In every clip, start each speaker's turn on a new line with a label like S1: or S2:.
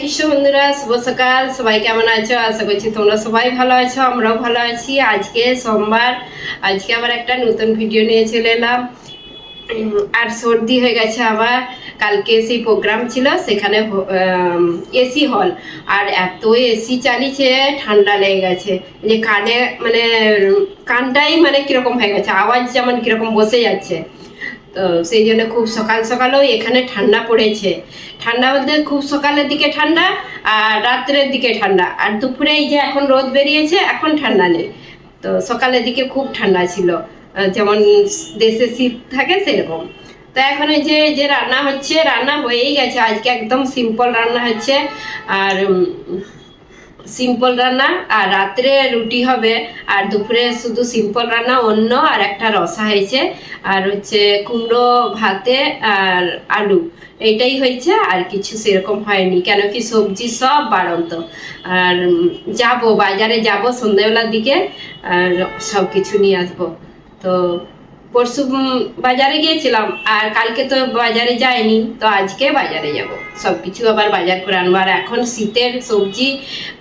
S1: কৃষ্ণ বন্ধুরা শুভ সকাল সবাই কেমন আছো? আশা করছি তোমরা সবাই ভালো আছো, আমরাও ভালো আছি। আজকে সোমবার, আজকে আবার একটা নতুন ভিডিও নিয়ে চলে এলাম। আর সর্দি হয়ে গেছে আবার। কালকে সেই প্রোগ্রাম ছিল, সেখানে এসি হল আর এত এসি চালিয়েছে ঠান্ডা লেগে গেছে। যে কানে মানে কানটাই মানে কীরকম হয়ে গেছে, আওয়াজ যেমন কীরকম বসে যাচ্ছে। তো সেই জন্য খুব সকাল সকালেও এখানে ঠান্ডা পড়েছে। ঠান্ডা বলতে খুব সকালের দিকে ঠান্ডা আর রাত্রের দিকে ঠান্ডা। আর দুপুরে এই যে এখন রোদ বেরিয়েছে, এখন ঠান্ডা নেই। তো সকালের দিকে খুব ঠান্ডা ছিল। যেমন দেশে শীত থাকে সেরকম। তো এখন এই যে যে রান্না হচ্ছে, রান্না হয়েই গেছে। আজকে একদম সিম্পল রান্না হচ্ছে। আর সিম্পল রান্না, আর রাত্রে রুটি হবে, আর দুপুরে শুধু সিম্পল রান্না অন্য আর একটা রসা হয়েছে। আর হচ্ছে কুমড়ো ভাতে আর আলু এটাই হয়েছে, আর কিছু সেরকম হয়নি, কেন কি সবজি সব বাড়ন্ত। আর যাব, বাজারে যাব সন্ধ্যাবেলার দিকে, আর সব কিছু নিয়ে আসব। তো পরশু বাজারে গিয়েছিলাম, আর কালকে তো বাজারে যাইনি, তো আজকে বাজারে যাব। সব কিছু আবার বাজার করে আনব, আর এখন শীতের সবজি,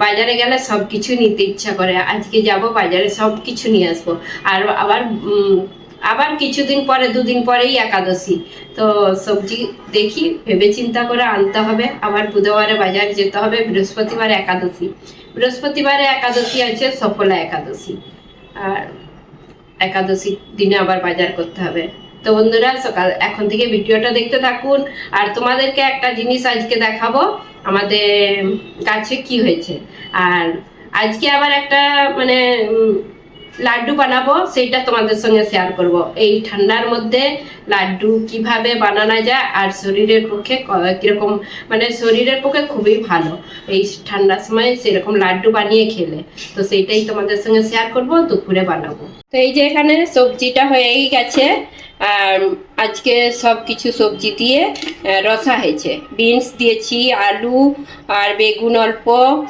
S1: বাজারে গেলে সব কিছু নিতে ইচ্ছা করে। আজকে যাব, বাজারে সব কিছু নিয়ে আসব। আর আবার আবার কিছুদিন পরে, দুদিন পরেই একাদশী। তো সবজি দেখি ভেবে চিন্তা করে আনতে হবে। আবার বুধবারে বাজার যেতে হবে, বৃহস্পতিবার একাদশী। বৃহস্পতিবারে একাদশী আছে, সফলা একাদশী। আর একাদশী দিনে আবার বাজার করতে হবে। তো বন্ধুরা, সকাল এখন থেকে ভিডিওটা দেখতে থাকুন। আর তোমাদেরকে একটা জিনিস আজকে দেখাবো, আমাদের কাছে কি হয়েছে। আর আজকে আবার একটা মানে লাড্ডু বানাবো, সেইটা তোমাদের সঙ্গে শেয়ার করব। এই ঠান্ডার মধ্যে লাড্ডু কীভাবে বানানো যায় আর শরীরের পক্ষে কীরকম মানে শরীরের পক্ষে খুবই ভালো। এই ঠান্ডার সময় সেরকম লাড্ডু বানিয়ে খেলে। তো সেইটাই তোমাদের সঙ্গে শেয়ার করব, দুপুরে বানাবো। তো এই যে এখানে সবজিটা হয়েই গেছে, আর আজকে সব কিছু সবজি দিয়ে রসা হয়েছে। বিনস দিয়েছি, আলু, আর বেগুন অল্প,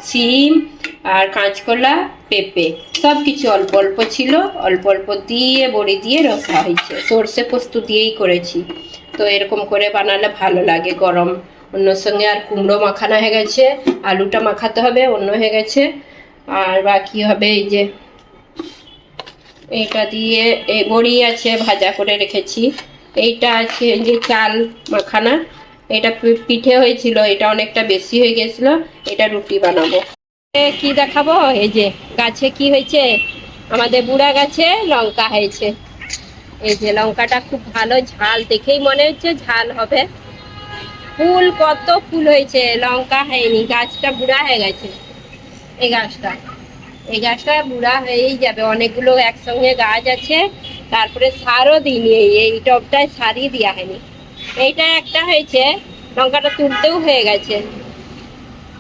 S1: সিম আর কাঁচকলা, পেঁপে সব কিছু অল্প অল্প ছিল, অল্প অল্প দিয়ে বড়ি দিয়ে রসা হয়েছে। সর্ষে পোস্ত দিয়েই করেছি। তো এরকম করে বানালে ভালো লাগে গরম। অন্য সঙ্গে আর কুমড়ো মাখানো হয়ে গেছে, আলুটা মাখাতে হবে, অন্য হয়ে গেছে। আর বাকি হবে এই যে এইটা দিয়ে এই বড়ি আছে ভাজা করে রেখেছি। এইটা আছে যে চাল মাখানা। এটা পিঠে হয়েছিল, এটা অনেকটা বেশি হয়ে গেছিল, এটা রুটি বানাবো। কি দেখাবো? এই যে গাছে কি হয়েছে? আমাদের বুড়া গাছে লঙ্কা হয়েছে। এই যে লঙ্কাটা খুব ভালো ঝাল, দেখেই মনে হচ্ছে ঝাল হবে। ফুল, কত ফুল হয়েছে? লঙ্কা হয়নি, গাছটা বুড়া হয়ে গেছে। এই গাছটা এই গাছটা বুড়া হয়েই যাবে। অনেকগুলো একসঙ্গে গাছ আছে, তারপরে সারও দিইনি। এই টবটায় সারই দেওয়া হয়নি। এইটা একটা হয়েছে, লঙ্কাটা তুলতেও হয়ে গেছে।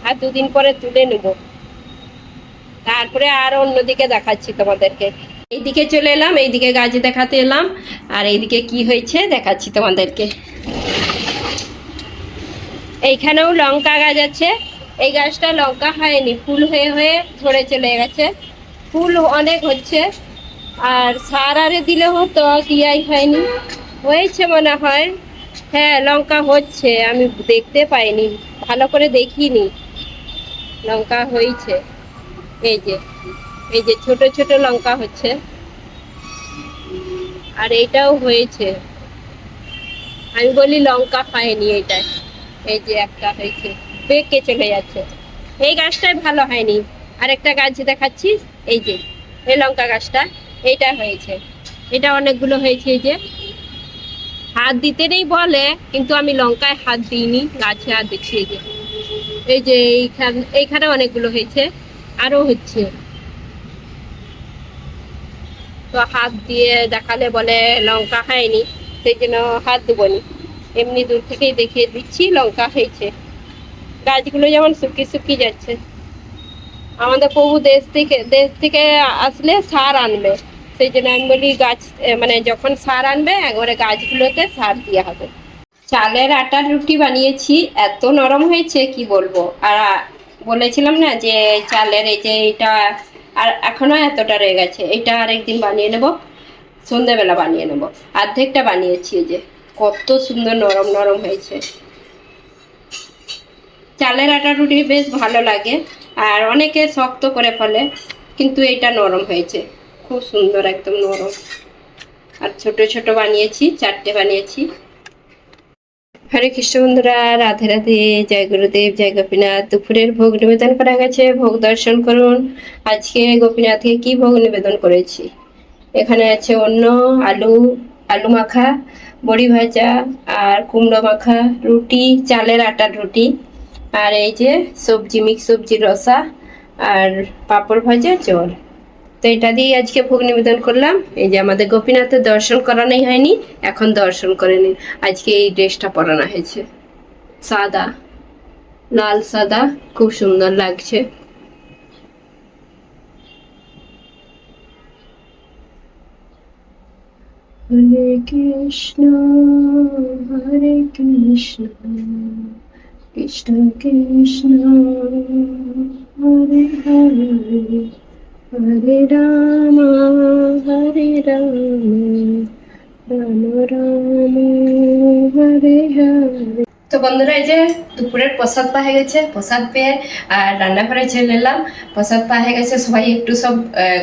S1: আর দুদিন পরে তুলে নেব। তারপরে আর অন্যদিকে দেখাচ্ছি তোমাদেরকে। এইদিকে চলে এলাম, এইদিকে গাছ দেখাতে এলাম, আর এইদিকে কি হয়েছে দেখাচ্ছি তোমাদেরকে। এইখানেও লঙ্কা গাছ আছে। এই গাছটা লঙ্কা হয়নি, ফুল হয়ে হয়ে ধরে চলে গেছে। ফুল অনেক হচ্ছে, আর সার আরে দিলে হতো দিয়াই হয়নি। হয়েছে মনে হয়। হ্যাঁ লঙ্কা হচ্ছে, আমি দেখতে পাইনি, ভালো করে দেখিনি। লঙ্কা হয়েছে। এই যে এই যে ছোট ছোট লঙ্কা হচ্ছে। আর এইটাও হয়েছে। আমি বলি লঙ্কা হয়নি এইটায়। এই যে একটা হয়েছে। পেকে চলে যাচ্ছে। এই গাছটাই ভালো হয়নি। আরেকটা গাছ দেখাচ্ছি। এই যে, এই লঙ্কা গাছটা, এইটা হয়েছে। এটা অনেকগুলো হয়েছে এই যে। হাত দিতে নেই বলে, কিন্তু আমি লঙ্কায় হাত দিইনি, গাছে হাত দিচ্ছি এই যে। এই যে এইখান এইখানে অনেকগুলো হয়েছে। আরও হচ্ছে। তো হাত দিয়ে দেখালে বলে, লঙ্কা হয়নি। সেই জন্য হাত দেবনি এমনি দূর থেকেই দেখিয়ে দিচ্ছি, লঙ্কা হয়েছে। গাছগুলো যেমন শুকিয়ে শুকিয়ে যাচ্ছে। আমাদের প্রভু দেশ থেকে দেশ থেকে আসলে সার আনবে। সেই জন্য আমি বলি, গাছ মানে যখন সার আনবে, একবারে গাছগুলোতে সার দেওয়া হবে। চালের আটার রুটি বানিয়েছি, এত নরম হয়েছে, কি বলব? আর বলেছিলাম না যে চালের এই যে এটা আর এখনও এতটা রয়ে গেছে এটা আরেকদিন বানিয়ে নেব, সন্ধেবেলা বানিয়ে নেব। অর্ধেকটা বানিয়েছি যে, কত সুন্দর নরম নরম হয়েছে। চালের আটা রুটি বেশ ভালো লাগে, আর অনেকে শক্ত করে ফলে, কিন্তু এটা নরম হয়েছে, খুব সুন্দর একদম নরম। আর ছোট ছোট বানিয়েছি, চারটে বানিয়েছি। হরে কৃষ্ণ বন্ধুরা, রাধে রাধে, জয় গুরুদেব, জয় গোপীনাথ। দুপুরের ভোগ নিবেদন করা গেছে, ভোগ দর্শন করুন। আজকে গোপীনাথকে কি ভোগ নিবেদন করেছি? এখানে আছে অন্য আলু আলু মাখা, বড়ি ভাজা, আর কুমড়ো মাখা, রুটি, চালের আটার রুটি, আর এই যে সবজি, মিক্স সবজির রসা, আর পাঁপড় ভাজা জল। তো এটা দিয়ে আজকে ভোগ নিবেদন করলাম। এই যে আমাদের গোপীনাথের দর্শন করানোই হয়নি, এখন দর্শন করে নিন। আজকে এই ড্রেসটা পরানো হয়েছে। সাদা, লাল সাদা, খুব সুন্দর লাগছে। হরে কৃষ্ণ হরে কৃষ্ণ কৃষ্ণ কৃষ্ণ। হরে রাম বন্ধুরা, এই যে দুপুরের প্রসাদ পাওয়া গেছে, প্রসাদ পেয়ে, আর রান্নাঘরে চলে এলাম। প্রসাদ পাওয়া গেছে, সবাই একটু সব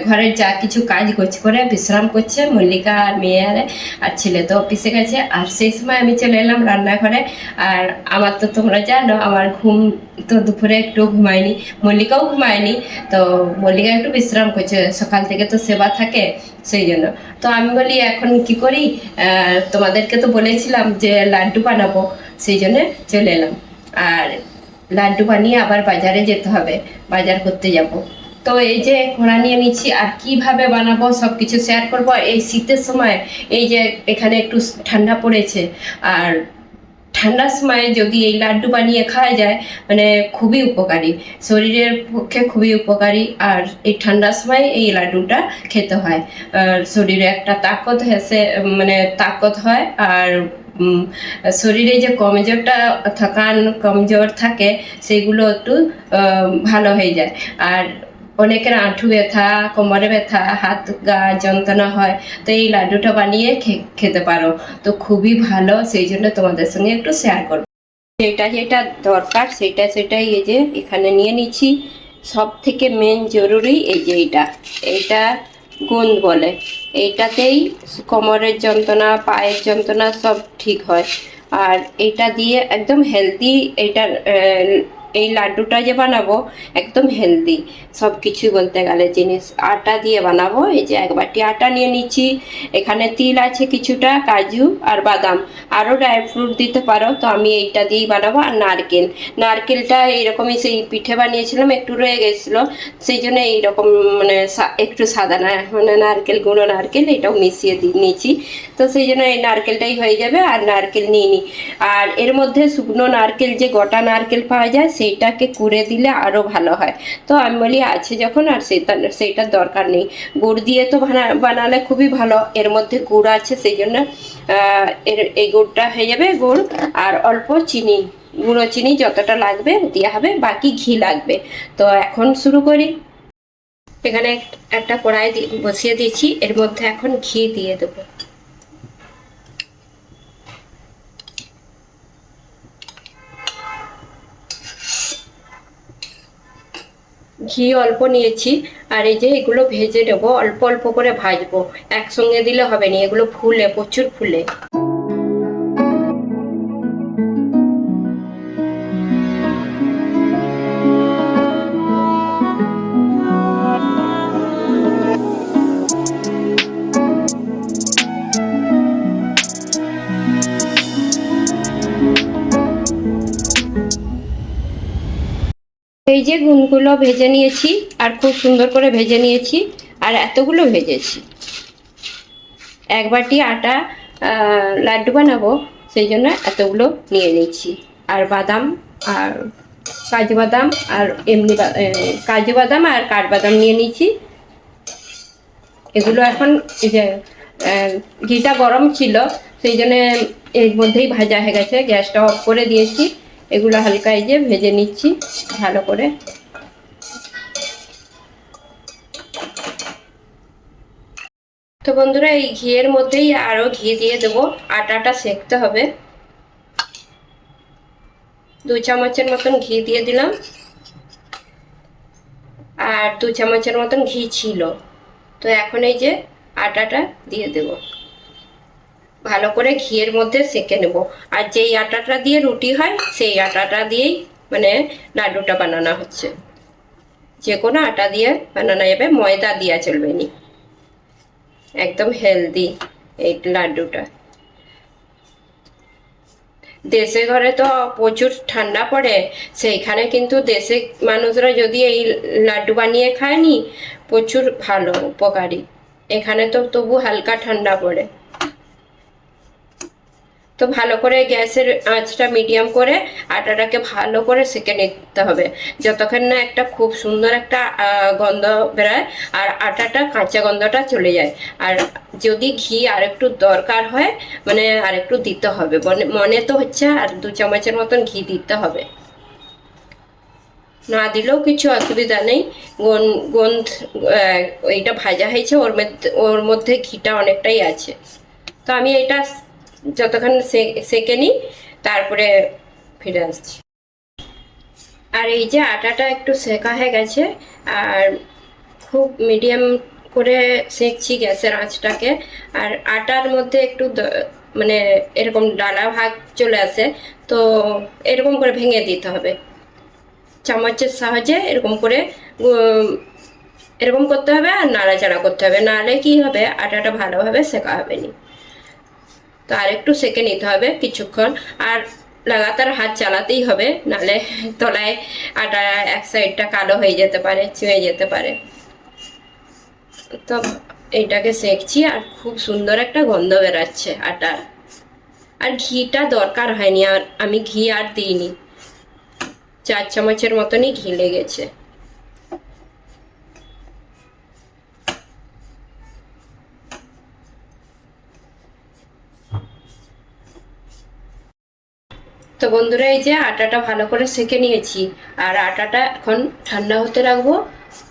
S1: ঘরের যা কিছু কাজ করছে, করে বিশ্রাম করছে, মল্লিকা আর মেয়ে আর ছেলে তো অফিসে গেছে। আর সেই সময় আমি চলে এলাম রান্নাঘরে। আর আমার তো তোমরা জানো, আমার ঘুম তো দুপুরে একটু ঘুমায়নি, মল্লিকাও ঘুমায়নি। তো মল্লিকা একটু বিশ্রাম করছে, সকাল থেকে তো সেবা থাকে সেই জন্য। তো আমি বলি, এখন কি করি? তোমাদেরকে তো বলেছিলাম যে লাড্ডু বানাবো। সেই জন্য চলে এলাম। আর লাড্ডু বানিয়ে আবার বাজারে যেতে হবে, বাজার করতে যাব। তো এই যে ঘোড়া নিয়ে নিচ্ছি, আর কীভাবে বানাবো সব কিছু শেয়ার করব এই শীতের সময় এই যে এখানে একটু ঠান্ডা পড়েছে, আর ঠান্ডার সময় যদি এই লাড্ডু বানিয়ে খাওয়া যায় মানে খুবই উপকারী। শরীরের পক্ষে খুবই উপকারী, আর এই ঠান্ডার সময় এই লাড্ডুটা খেতে হয়। আর শরীরে একটা তাকত হেসে মানে তাকত হয়, আর শরীরে যে কমজোরটা থাকান কমজোর থাকে, সেগুলো একটু ভালো হয়ে যায়। আর অনেকের আঁঠু ব্যথা, কোমরে ব্যথা, হাত গা যন্ত্রণা হয়, তো এই লাড্ডুটা বানিয়ে খেতে পারো। তো খুবই ভালো, সেই জন্য তোমাদের সঙ্গে একটু শেয়ার করব। যেটা যেটা দরকার, সেটা, সেটাই এই যে এখানে নিয়ে নিচ্ছি। সব থেকে মেন জরুরি এই যে এইটা। এইটা গুণ বলে। এইটাতেই কোমরের যন্ত্রণা পায়ের যন্ত্রণা সব ঠিক হয়। আর এটা দিয়ে একদম হেলদি আহ, এই লাড্ডুটা যে বানাবো একদম হেলদি সব কিছু বলতে গেলে জিনিস, আটা দিয়ে বানাবো, এই যে এক বাটি আটা নিয়ে নিচ্ছি। এখানে তিল আছে কিছুটা, কাজু আর বাদাম। আরও ড্রাই ফ্রুট দিতে পারো, তো আমি এইটা দিয়েই বানাবো। আর নারকেল, নারকেলটা এইরকমই সেই পিঠে বানিয়েছিলাম, একটু রয়ে গেছিল। সেই জন্য এইরকম মানে একটু সাদা না মানে নারকেল, গুঁড়ো নারকেল, এটাও মিশিয়ে দিয়ে নিয়েছি। তো সেই জন্য এই নারকেলটাই হয়ে যাবে, আর নারকেল নিয়ে নিই আর এর মধ্যে শুকনো নারকেল, যে গোটা নারকেল পাওয়া যায় সেইটাকে কুড়ে দিলে আরও ভালো হয়। তো আমি বলি, আছে যখন আর সেটা, সেইটার দরকার নেই। গুড় দিয়ে তো বানালে খুবই ভালো। এর মধ্যে গুড় আছে সেই জন্য এর, এই গুড়টা হয়ে যাবে গুড়। আর অল্প চিনি, গুঁড়ো চিনি যতটা লাগবে দেওয়া হবে, বাকি ঘি লাগবে। তো এখন শুরু করি। এখানে একটা কড়াই বসিয়ে দিয়েছি। এর মধ্যে এখন ঘি দিয়ে দেবো। ঘি অল্প নিয়েছি, আর এই যে এগুলো ভেজে নেব, অল্প অল্প করে ভাজবো। একসঙ্গে দিলে হবে না, এগুলো ফুলে, প্রচুর ফুলে। এই যে গুণগুলো ভেজে নিয়েছি আর খুব সুন্দর করে ভেজে নিয়েছি আর এতগুলো ভেজেছি। এক বাটি আটা লাড্ডু বানাবো, সেই জন্য এতগুলো নিয়ে নিচ্ছি আর বাদাম, আর কাজু বাদাম, আর এমনি কাজু বাদাম আর কাঠবাদাম নিয়ে নিচ্ছি এগুলো এখন যে ঘিটা গরম ছিল, সেই জন্য এর মধ্যেই ভাজা হয়ে গেছে, গ্যাসটা অফ করে দিয়েছি। এগুলো হালকা এই যে ভেজে নিচ্ছি, ভালো করে। তো বন্ধুরা, এই ঘিয়ের মধ্যেই আরও ঘি দিয়ে দেবো। আটাটা সেকতে হবে। দু চামচের মতন ঘি দিয়ে দিলাম। আর দু চামচের মতন ঘি ছিল। তো এখন এই যে আটাটা দিয়ে দেব। ভালো করে ঘিয়ের মধ্যে সেঁকে নেব। আর যেই আটাটা দিয়ে রুটি হয়, সেই আটাটা দিয়েই মানে লাড্ডুটা বানানো হচ্ছে। যে কোনো আটা দিয়ে বানানো যাবে, ময়দা দেওয়া চলবে নি। একদম হেলদি এই লাড্ডুটা। দেশে ঘরে তো প্রচুর ঠান্ডা পড়ে, সেইখানে কিন্তু দেশে মানুষরা যদি এই লাড্ডু বানিয়ে খায়নি, প্রচুর ভালো, উপকারী। এখানে তো তবু হালকা ঠান্ডা পড়ে। তো ভালো করে গ্যাসের আঁচটা মিডিয়াম করে আটাটাকে ভালো করে সেঁকে নিতে হবে। যতক্ষণ না একটা খুব সুন্দর একটা গন্ধ বেরোয় আর আটাটা কাঁচা গন্ধটা চলে যায়। আর যদি ঘি আর একটু দরকার হয় মানে আর একটু দিতে হবে। মনে- তো হচ্ছে আর দু চামচের মতন ঘি দিতে হবে। না দিলেও কিছু অসুবিধা নেই। গন, গন্ধ এইটা ভাজা হয়েছে, ওর মধ্যে ওর মধ্যে ঘিটা অনেকটাই আছে। তো আমি এটা যতক্ষণ সেঁকে নিই তারপরে ফিরে আসছি। আর এই যে আটাটা একটু সেঁকা হয়ে গেছে, আর খুব মিডিয়াম করে সেঁকছি গ্যাসের আঁচটাকে, আর আটার মধ্যে একটু মানে এরকম ডালা ভাগ চলে আসে, তো এরকম করে ভেঙে দিতে হবে। চামচের সাহায্যে এরকম করে এরকম করতে হবে আর নাড়াচাড়া করতে হবে নাহলে কি হবে? আটাটা ভালোভাবে সেকা হবে না। তো আর একটু সেকে নিতে হবে কিছুক্ষণ। আর লাগাতার হাত চালাতেই হবে নাহলে তলায় আটা এক সাইডটা কালো হয়ে যেতে পারে চুয়ে যেতে পারে। তো এইটাকে সেকছি আর খুব সুন্দর একটা গন্ধ বেরাচ্ছে আটার। আর ঘিটা দরকার হয়নি, আর আমি ঘি আর দিইনি। চার চামচের মতনই ঘি লেগেছে। তো বন্ধুরা, এই যে আটাটা ভালো করে সেঁকে নিয়েছি। আর আটাটা এখন ঠান্ডা হতে রাখব।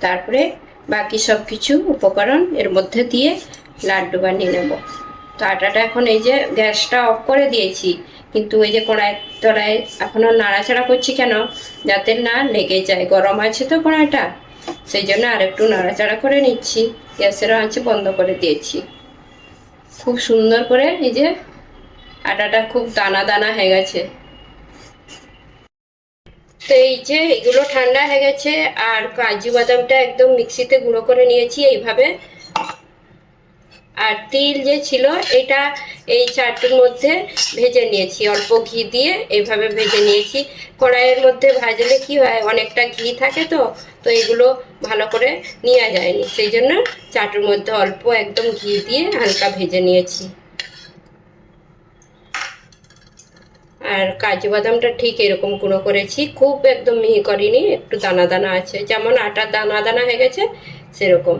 S1: তারপরে বাকি সব কিছু উপকরণ এর মধ্যে দিয়ে লাড্ডু বানিয়ে নেব। তো আটাটা এখন এই যে গ্যাসটা অফ করে দিয়েছি। কিন্তু এই যে কড়াইয়ের তলায় এখনও নাড়াচাড়া করছি কেন? যাতে না লেগে যায়। গরম আছে তো কড়াইটা। সেই জন্য আর একটু নাড়াচাড়া করে নিচ্ছি। গ্যাসের আঁচে বন্ধ করে দিয়েছি। খুব সুন্দর করে এই যে আটাটা খুব দানা দানা হয়ে গেছে। তো এই যে এগুলো ঠান্ডা হয়ে গেছে আর কাজু বাদামটা একদম মিক্সিতে গুঁড়ো করে নিয়েছি এইভাবে। আর তিল যে ছিল এটা এই চারটির মধ্যে ভেজে নিয়েছি। অল্প ঘি দিয়ে এইভাবে ভেজে নিয়েছি। কড়াইয়ের মধ্যে ভাজলে কি হয়, অনেকটা ঘি থাকে তো তো এগুলো ভালো করে নেওয়া যায়নি। সেই জন্য চাটুর মধ্যে অল্প একদম ঘি দিয়ে হালকা ভেজে নিয়েছি। আর কাজু বাদামটা ঠিক এরকম গুঁড়ো করেছি। খুব একদম মিহি করিনি, একটু দানা দানা আছে। যেমন আটার দানা দানা হয়ে গেছে, সেরকম।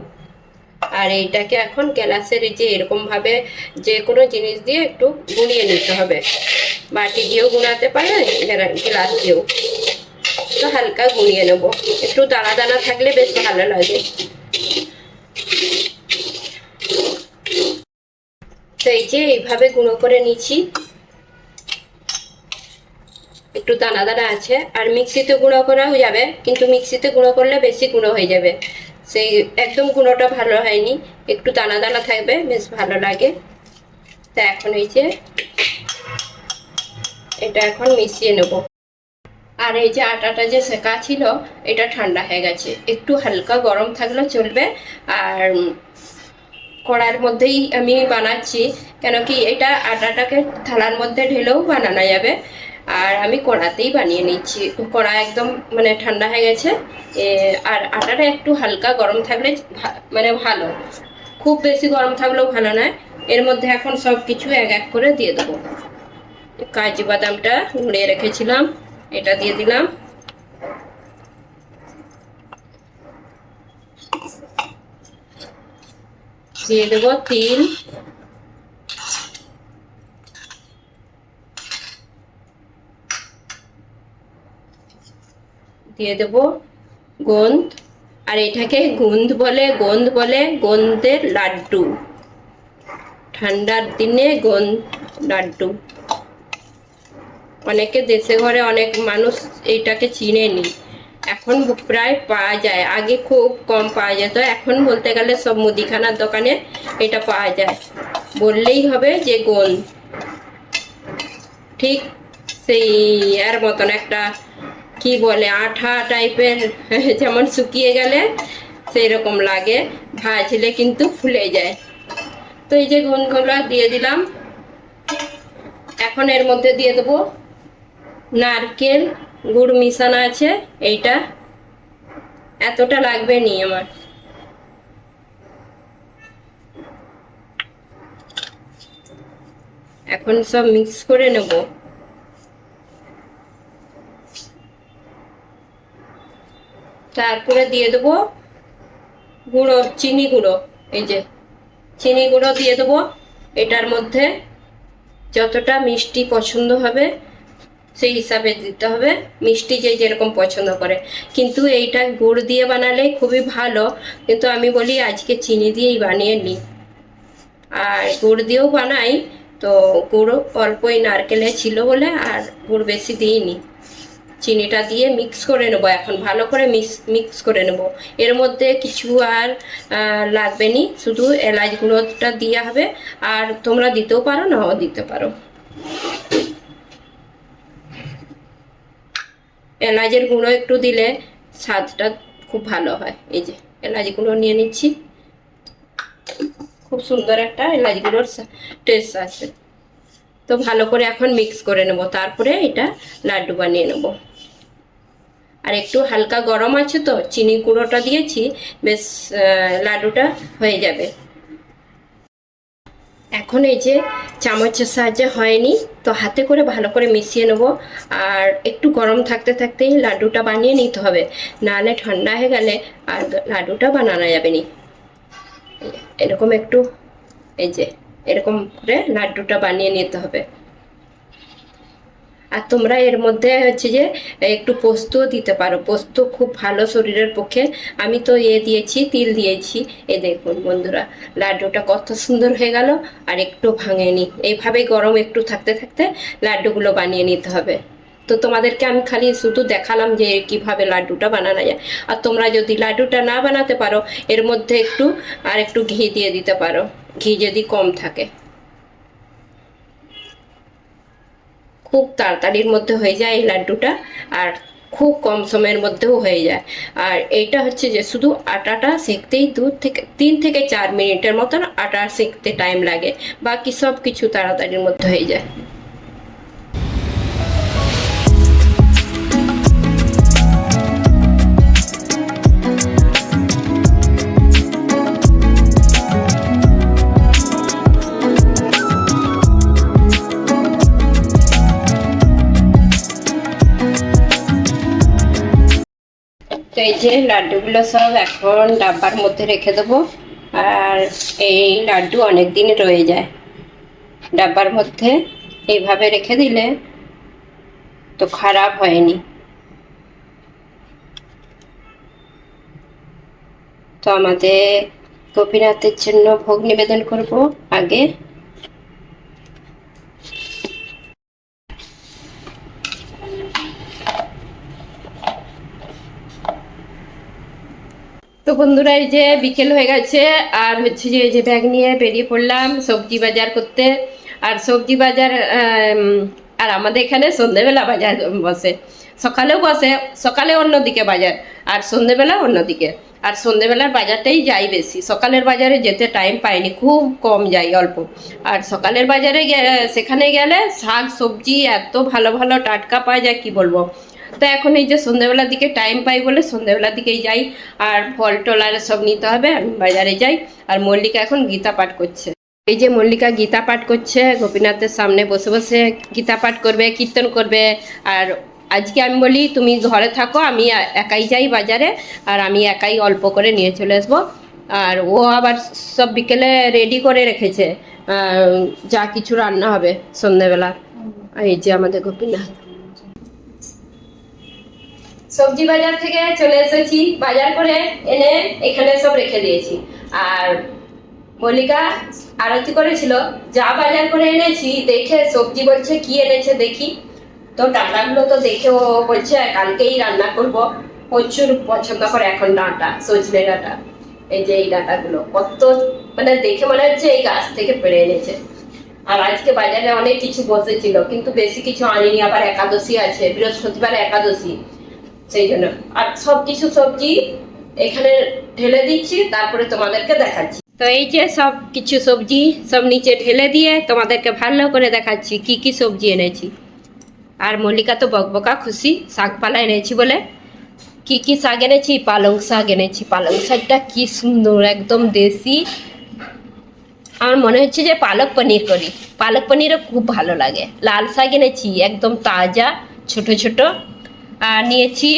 S1: আর এইটাকে এখন গ্যালাসের যে এরকমভাবে যে কোনো জিনিস দিয়ে একটু গুঁড়িয়ে নিতে হবে। বাটি দিয়েও গুঁড়াতে পারে গ্লাস দিয়েও। তো হালকা গুঁড়িয়ে নেব। একটু দানা দানা থাকলে বেশ ভালো লাগে। তো এই যে এইভাবে গুঁড়ো করে নিচ্ছি। একটু দানা দানা আছে। আর মিক্সিতে গুঁড়ো করাও যাবে, কিন্তু মিক্সিতে গুঁড়ো করলে বেশি গুঁড়ো হয়ে যাবে। সেই একদম গুঁড়োটা ভালো হয়নি। একটু দানা দানা থাকবে, বেশ ভালো লাগে। তা এখন এই যে, এটা এখন মিশিয়ে নেব। আর এই যে আটাটা যে শেখা ছিল, এটা ঠান্ডা হয়ে গেছে। একটু হালকা গরম থাকলে চলবে। আর কড়ার মধ্যেই আমি বানাচ্ছি। কেন কি এটা আটাটাকে থালার মধ্যে ঢেলেও বানানো যাবে। আর আমি কড়াতেই বানিয়ে নিচ্ছি। কড়া একদম মানে ঠান্ডা হয়ে গেছে। আর আটাটা একটু হালকা গরম থাকলে মানে ভালো। খুব বেশি গরম থাকলেও ভালো নয়। এর মধ্যে এখন সব কিছু এক এক করে দিয়ে দেবো। কাজু বাদামটা গুঁড়িয়ে রেখেছিলাম। এটা দিয়ে দিলাম। দিয়ে দেবো তিল দিয়ে দেবো গোন্দ। আর এটাকে গোন্দ বলে গোন্দ বলে গোন্দের লাড্ডু। ঠান্ডার দিনে গোন্দ লাড্ডু। অনেকে দেশে ঘরে অনেক মানুষ এইটাকে চিনেনি। এখন প্রায় পাওয়া যায়। আগে খুব কম পাওয়া যেত। এখন বলতে গেলে সব মুদিখানার দোকানে এটা পাওয়া যায়। বললেই হবে যে গোল ঠিক সেই এর মতন একটা কি বলে, আঠা টাইপের যেমন শুকিয়ে গেলে সেই রকম লাগে, ভাজলে কিন্তু ফুলে যায়। তো এই যে গুণগুলো দিয়ে দিলাম। এখন এর মধ্যে দিয়ে দেবো নারকেল, গুড় মিশানো আছে, এইটা। এতটা লাগবে নি আমার। এখন সব মিক্স করে নেব। তারপরে দিয়ে দেবো গুঁড়ো, চিনি গুঁড়ো, এই যে চিনি গুঁড়ো দিয়ে দেবো। এটার মধ্যে যতটা মিষ্টি পছন্দ হবে সেই হিসাবে দিতে হবে। মিষ্টি যে যেরকম পছন্দ করে। কিন্তু এইটা গুড় দিয়ে বানালে খুবই ভালো। কিন্তু আমি বলি আজকে চিনি দিয়েই বানিয়ে নিই আর গুড় দিয়েও বানাই, তো গুড় অল্পই নারকেলে ছিল বলে আর গুড় বেশি দিইনি। চিনিটা দিয়ে মিক্স করে নেব এখন, ভালো করে মিক্স মিক্স করে নেব। এর মধ্যে কিছু আর লাগবে নি, শুধু এলাচ গুঁড়োটা দেওয়া হবে, আর তোমরা দিতেও পারো, নাও দিতে পারো। এলাচের গুঁড়ো একটু দিলে স্বাদটা খুব ভালো হয়। এই যে, এলাচ গুঁড়ো নিয়ে নিচ্ছি। খুব সুন্দর একটা এলাচ গুঁড়োর টেস্ট আছে। তো ভালো করে এখন মিক্স করে নেব, তারপরে এটা লাড্ডু বানিয়ে নেব। আর একটু হালকা গরম আছে তো চিনি গুঁড়োটা দিয়েছি বেশ আহ, লাড্ডুটা হয়ে যাবে। এখন এই যে চামচের সাহায্যে হয়নি তো হাতে করে ভালো করে মিশিয়ে নেব। আর একটু গরম থাকতে থাকতেই লাড্ডুটা বানিয়ে নিতে হবে নাহলে ঠান্ডা হয়ে গেলে আর লাড্ডুটা বানানো যাবে নি। এরকম একটু এই যে এরকম করে লাড্ডুটা বানিয়ে নিতে হবে। আর তোমরা এর মধ্যে হচ্ছে যে, একটু পোস্তও দিতে পারো। পোস্ত খুব ভালো শরীরের পক্ষে। আমি তো এ দিয়েছি, তিল দিয়েছি। এ দেখুন বন্ধুরা, লাড্ডুটা কত সুন্দর হয়ে গেল। আর একটু ভাঙেনি এইভাবে গরম একটু থাকতে থাকতে লাড্ডুগুলো বানিয়ে নিতে হবে। তো তোমাদেরকে আমি খালি শুধু দেখালাম যে কীভাবে লাড্ডুটা বানানো যায়। আর তোমরা যদি লাড্ডুটা না বানাতে পারো, এর মধ্যে একটু আর একটু ঘি দিয়ে দিতে পারো। ঘি যদি কম থাকে। খুব তাড়াতাড়ির মধ্যে হয়ে যায় এই লাড্ডুটা আর খুব কম সময়ের মধ্যেও হয়ে যায়। আর এইটা হচ্ছে যে শুধু আটাটা সেঁকতেই দু থেকে, তিন থেকে চার মিনিটের মতন আটা সেঁকতে টাইম লাগে। বাকি সব কিছু তাড়াতাড়ির মধ্যে হয়ে যায়। এই যে লাড্ডুগুলো সব এখন ডাব্বার মধ্যে রেখে দেবো। আর এই লাড্ডু অনেক দিন রয়ে যায়। ডাব্বার মধ্যে এইভাবে রেখে দিলে তো খারাপ হয়নি। তো আমাদের গোপীনাথের জন্য ভোগ নিবেদন করব আগে। তো বন্ধুরা, এই যে বিকেল হয়ে গেছে, আর হচ্ছে যে এই যে ব্যাগ নিয়ে বেরিয়ে পড়লাম সবজি বাজার করতে। আর সবজি বাজার আর আমাদের এখানে সন্ধ্যেবেলা বাজার বসে। সকালেও বসে, সকালে অন্যদিকে বাজার, আর সন্ধেবেলা অন্যদিকে। আর সন্ধেবেলার বাজারটাই যাই বেশি। সকালের বাজারে যেতে টাইম পাইনি, খুব কম যাই অল্প। আর সকালের বাজারে সেখানে গেলে শাক সবজি এত ভালো ভালো টাটকা পাওয়া যায়, কি বলব? তো এখন এই যে সন্ধ্যাবেলার দিকে টাইম পাই বলে সন্ধ্যাবেলার দিকেই যাই। আর ফল টল আর সব নিতে হবে, আমি বাজারে যাই। আর মল্লিকা এখন গীতা পাঠ করছে। এই যে মল্লিকা গীতা পাঠ করছে, গোপীনাথের সামনে বসে বসে গীতা পাঠ করবে, কীর্তন করবে। আর আজকে আমি বলি, তুমি ঘরে থাকো, আমি একাই যাই বাজারে, আর আমি একাই অল্প করে নিয়ে চলে আসব। আর ও আবার সব বিকেলে রেডি করে রেখেছে যা কিছু রান্না হবে সন্ধ্যেবেলা। এই যে আমাদের গোপীনাথ। সবজি বাজার থেকে চলে এসেছি। বাজার করে এনে এখানে সব রেখে দিয়েছি। আর মল্লিকা আরতি করেছিল। যা বাজার করে এনেছি, দেখে সবজি বলছে, কি এনেছে দেখি। তো ডাঁটাগুলো তো দেখে ও বলছে, কালকেই রান্না করব। প্রচুর পছন্দ করে এখন ডাঁটা, সজনে ডাঁটা। এই যে এই ডাঁটাগুলো, কত মানে দেখে মনে হচ্ছে এই গাছ থেকে পেড়ে এনেছে। আর আজকে বাজারে অনেক কিছু বসেছিল, কিন্তু বেশি কিছু আনিনি। আবার একাদশী আছে, বৃহস্পতিবার একাদশী। সেই জন্য আর সব কিছু সবজি এখানে ঢেলে দিচ্ছি, তারপরে তোমাদেরকে দেখাচ্ছি। তো এই যে সব কিছু সবজি সব নিচে ঢেলে দিয়ে তোমাদেরকে ভালো করে দেখাচ্ছি কি কি সবজি এনেছি। আর মল্লিকা তো বকবকা খুশি শাকপালা এনেছি বলে। কি কি শাক এনেছি? পালং শাক এনেছি। পালং শাকটা কি সুন্দর, একদম দেশি। আমার মনে হচ্ছে যে পালক পনির করি। পালক পনিরও খুব ভালো লাগে। লাল শাক এনেছি, একদম তাজা, ছোট ছোট। আর নিয়েছি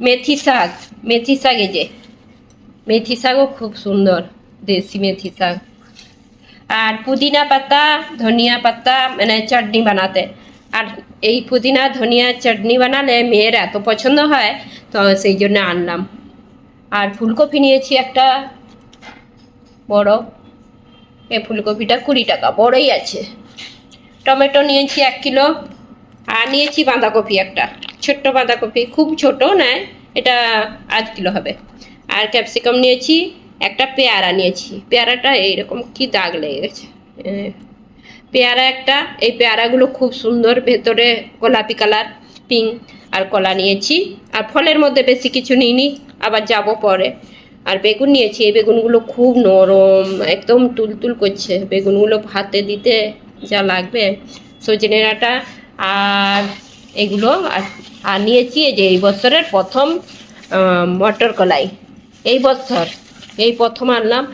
S1: মেথি শাক মেথি শাক এই যে। মেথি শাকও খুব সুন্দর, দেশি মেথি শাক আর পুদিনা পাতা, ধনিয়া পাতা মানে চাটনি বানাতে। আর এই পুদিনা, ধনিয়া, চাটনি বানালে মেয়ের এত পছন্দ হয়, তো সেই জন্য আনলাম। আর ফুলকপি নিয়েছি একটা, বড়। এই ফুলকপিটা কুড়ি টাকা, বড়ই আছে। টমেটো নিয়েছি এক কিলো। আর নিয়েছি বাঁধাকপি একটা। ছোট্ট বাঁধাকপি, খুব ছোট নয় এটা আধ কিলো হবে। আর ক্যাপসিকাম নিয়েছি, একটা পেয়ারা নিয়েছি। পেয়ারাটা এইরকম কি দাগ লেগে গেছে। পেয়ারা একটা, এই পেয়ারাগুলো খুব সুন্দর, ভেতরে গোলাপি কালার, পিঙ্ক, আর কলা নিয়েছি। আর ফলের মধ্যে বেশি কিছু নিইনি, আবার যাব পরে। আর বেগুন নিয়েছি, এই বেগুনগুলো খুব নরম, একদম তুলতুল করছে। বেগুনগুলো ভাতে দিতে যা লাগবে। সজনে ডাঁটা আর এগুলো আর নিয়েছি যে এই বছরের প্রথম মটর কলাই। এই বছর, এই প্রথম আনলাম।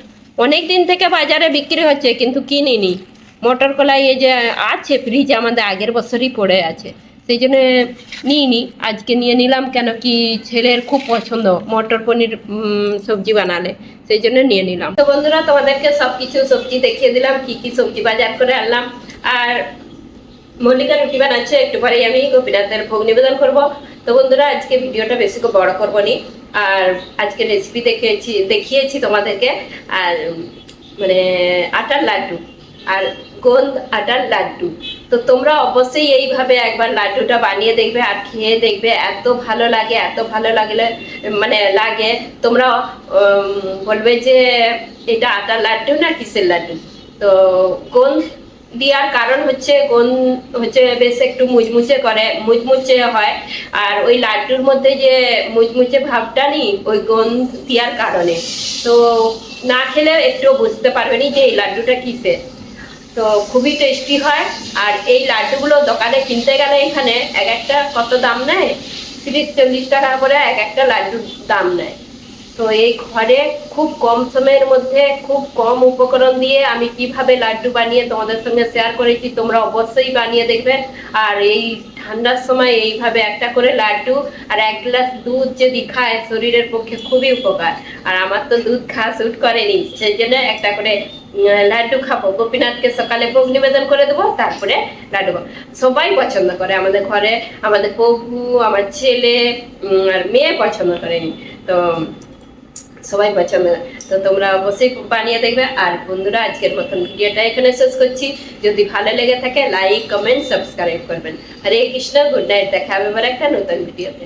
S1: অনেক দিন থেকে বাজারে বিক্রি হচ্ছে, কিন্তু কিনিনি। মটর কলাই এই যে আছে ফ্রিজে আমাদের আগের বছরই পড়ে আছে। সেই জন্য নিইনি, আজকে নিয়ে নিলাম কেন কি ছেলের খুব পছন্দ, মটর পনির সবজি বানালে। সেই জন্য নিয়ে নিলাম। তো বন্ধুরা, তোমাদেরকে সব কিছু সবজি দেখিয়ে দিলাম, কি কি সবজি বাজার করে আনলাম। আর মল্লিকা রুটি বানাচ্ছে একটু পরেই আমি গোপীনাথের ভোগ নিবেদন করব। তো বন্ধুরা, আজকে ভিডিওটা বেশি বড় করব নি আর আজকে রেসিপি দেখিয়েছি দেখিয়েছি তোমাদেরকে। আর মানে আটার লাড্ডু। আর গোন্দ আটার লাড্ডু। তো তোমরা অবশ্যই এইভাবে একবার লাড্ডুটা বানিয়ে দেখবে আর খেয়ে দেখবে। এত ভালো লাগে, এত ভালো লাগলে মানে লাগে। তোমরা বলবে যে এটা আটার লাড্ডু না কিসের লাড্ডু? তো গোন্দ দেওয়ার কারণ হচ্ছে কোন হচ্ছে বেশ একটু মুচমুচে করে, মুচমুচে হয়। আর ওই লাড্ডুর মধ্যে যে মুচমুচে ভাবটা নি ওই গন্ধ দেওয়ার কারণে। তো না খেলে একটু বুঝতে পারবেনি যে এই লাড্ডুটা কিসের। তো খুবই টেস্টি হয়। আর এই লাড্ডুগুলো দোকানে কিনতে গেলে এখানে এক একটা কত দাম নেয়? তিরিশ, চল্লিশ টাকা করে এক একটা লাড্ডুর দাম নেয়। তো এই ঘরে খুব কম সময়ের মধ্যে খুব কম উপকরণ দিয়ে আমি কীভাবে লাড্ডু বানিয়ে তোমাদের সঙ্গে শেয়ার করেছি, তোমরা অবশ্যই বানিয়ে দেখবে। আর এই ঠান্ডার সময় এইভাবে একটা করে লাড্ডু আর এক গ্লাস দুধ যদি খায়, শরীরের পক্ষে খুবই উপকার। আর আমার তো দুধ খাওয়া স্যুট করেনি, সেই জন্য একটা করে লাড্ডু খাব। গোপীনাথকে সকালে ভোগ নিবেদন করে দেবো, তারপরে লাড্ডু। সবাই পছন্দ করে আমাদের ঘরে। আমাদের প্রভু আমার ছেলে আর মেয়ে পছন্দ করেনি। তো সবাই পছন্দ না। তো তোমরা অবশ্যই বানিয়ে দেখবে। আর বন্ধুরা, আজকের মতন ভিডিওটা এখানে শেষ করছি। যদি ভালো লেগে থাকে লাইক কমেন্ট সাবস্ক্রাইব করবেন। হরে কৃষ্ণ গুড নাইট দেখা হবে একটা নতুন ভিডিওতে।